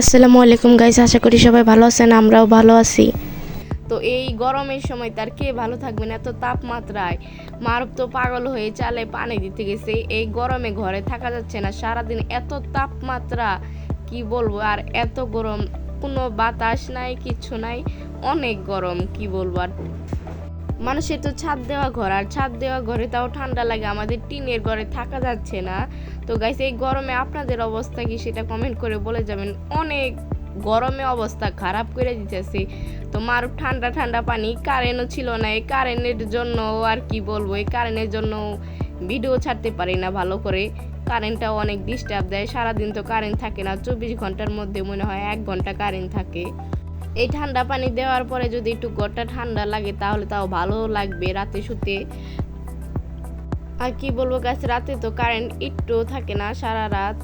আসসালামু আলাইকুম গাইস আশা করি সবাই ভালো আছেন, আমরাও ভালো আছি। তো এই গরমের সময় তার কে ভালো থাকবেন এত তাপমাত্রায়? মারুফ তো পাগল হয়ে চালে পানি দিতে গেছে, এই গরমে ঘরে থাকা যাচ্ছে না, সারাদিন এত তাপমাত্রা, কি বলব, আর এত গরম, কোনো বাতাস নাই কিচ্ছু নাই, অনেক গরম, কি বলব, আর মানুষের তো ছাদ দেওয়া ঘর, আর ছাদ দেওয়া ঘরে তাও ঠান্ডা লাগে, আমাদের টিনের ঘরে থাকা যাচ্ছে না। তো গাইস এই গরমে আপনাদের অবস্থা কি সেটা কমেন্ট করে বলে যাবেন। অনেক গরমে অবস্থা খারাপ করে দিতেছে। তো মার ঠান্ডা ঠান্ডা পানি কারেন্টও ছিল না, এই কারেন্টের জন্য আর কি বলব, এই কারেন্টের জন্য ভিডিও ছাড়তে পারি না ভালো করে। কারেন্টটাও অনেক ডিস্টার্ব দেয়, সারাদিন তো কারেন্ট থাকে না, চব্বিশ ঘণ্টার মধ্যে মনে হয় এক ঘণ্টা কারেন্ট থাকে। এই ঠান্ডা পানি দেওয়ার পরে যদি একটু ঘরটা ঠান্ডা লাগে, তাহলে তাও ভালো লাগবে রাতে শুতে। আর কি বলব গাছ রাতে তো কারেন্ট একটু থাকে না সারা রাত।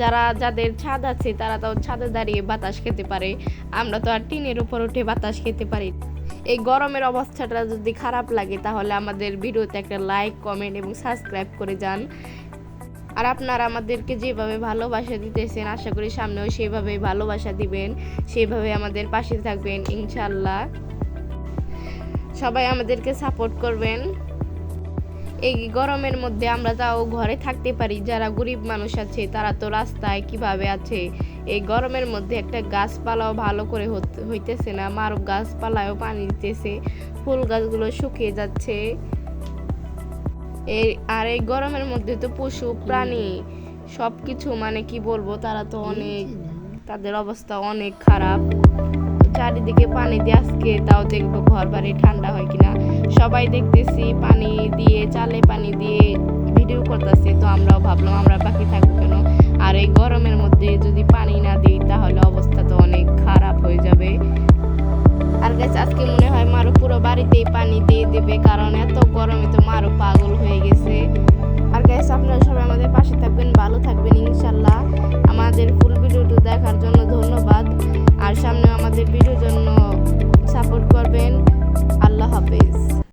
যারা, যাদের ছাদ আছে, তারা তো ছাদে দাঁড়িয়ে বাতাস খেতে পারে। আমরা তো আর টিনের উপর উঠে বাতাস খেতে পারি এই গরমের অবস্থাটা যদি খারাপ লাগে, তাহলে আমাদের ভিডিওতে একটা লাইক কমেন্ট এবং সাবস্ক্রাইব করে যান। আর আপনারা আমাদেরকে যেভাবে ভালোবাসা দিতেছেন, আশা করি সামনেও সেভাবে ভালোবাসা দিবেন। সেভাবে আমাদের পাশে থাকবেন ইনশাল্লাহ সবাই আমাদেরকে সাপোর্ট করবেন। এই গরমের মধ্যে আমরা তাও ঘরে থাকতে পারি, যারা গরিব মানুষ আছে তারা তো রাস্তায় কীভাবে আছে? এই গরমের মধ্যে একটা গাছপালাও ভালো করে হইতেছে না মারুফ গাছপালায়ও পানি দিতেছে, ফুল গাছগুলো শুকিয়ে যাচ্ছে। এই, আর এই গরমের মধ্যে তো পশু, প্রাণী সব কিছু মানে কি বলব, তারা তো অনেক, তাদের অবস্থা অনেক খারাপ। চারিদিকে পানি দিয়ে আজকে তাও দেখব ঘর বাড়ি ঠান্ডা হয় কিনা। সবাই দেখতেছি পানি দিয়ে, চালে পানি দিয়ে ভিডিও করতেছি, তো আমরাও ভাবলাম আমরা বাকি থাকব কেন? আর এই গরমের মধ্যে যদি পানি না দিই, তাহলে অবস্থা তো অনেক খারাপ হয়ে যাবে। আর গাছ আজকে মনে হয় মারো পুরো বাড়িতেই পানি দিয়ে দেবে, কারণ এত গরমে তো মারো পাগল হয়ে গেছে। আর গাছ আপনারা সবাই আমাদের পাশে থাকবেন, ভালো থাকবেন, ইনশাল্লাহ। আমাদের ফুল ভিডিওটি দেখার জন্য ধন্যবাদ। আর সামনে আমাদের ভিডিওর জন্য সাপোর্ট করবেন। আল্লাহ হাফেজ।